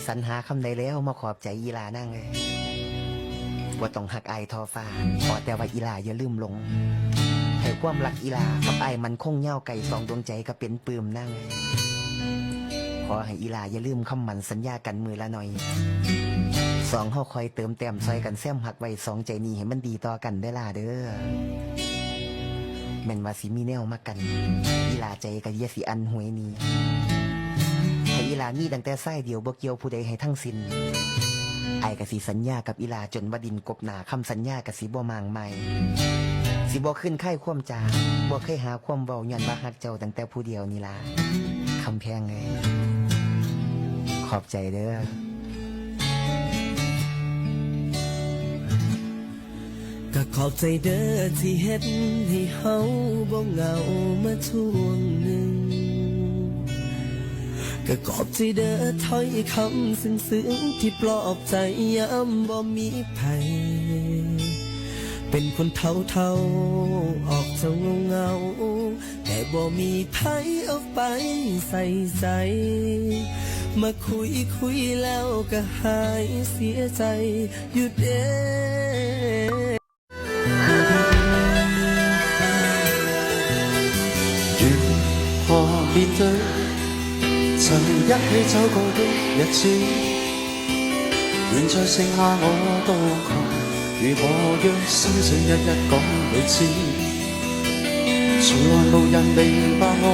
สิสรรหาคำใดแล้วมาขอบใจอีลานั่งเลยว่าต้องหักไอทอฟ้าขอแต่ว่าอีลาอย่าลืมหลงให้ความรักอีลากับไอมันคงเหย้าไก่สองดวงใจก็เป็นปืมนั่งเลยขอให้อีลาอย่าลืมคำมันสัญญากันมือละหน่อยสองเฮาคอยเติมแต้มซอยกันแซมหักไว้สองใจนี้ให้มันดีต่อกันเด้ล่ะเด้อแม่นว่าสิมีแนวมากันอีลาใจกับเยสิอันหวยนี้ ลามีดังแต่ไส้เดียวบ่เกี่ยวผู้ใดให้ทั้งสิ้นไอ้ายกสิสัญญากับอีลาจนว่าดินกบหนาคำสัญญากสิบ่มางใหม่ สิบ่ขึ้นไข่ความจาบ่เคยหาความเว้าย้อนว่าฮักเจ้าตั้งแต่ผู้เดียวนี่ล่ะคำแพงเลยขอบใจเด้อก็ขอบใจเด้อที่เฮ็ดให้เฮาบ่เหงามาช่วงหนึ่ง ก็ขอบใจเด้อถ้อยคำซึ้งซึ้งที่ปลอบใจย้ำบ่มีภัย เป็นคนเท่าเท่าออกจะเงาเงา แต่บ่มีภัยเอาไปใส่ใจ มาคุยคุยแล้วก็หายเสียใจหยุดเองพอได้เจอ 曾一起走过的日子？现在剩下我独行，如何让心情日日講你知？从来无人明白我。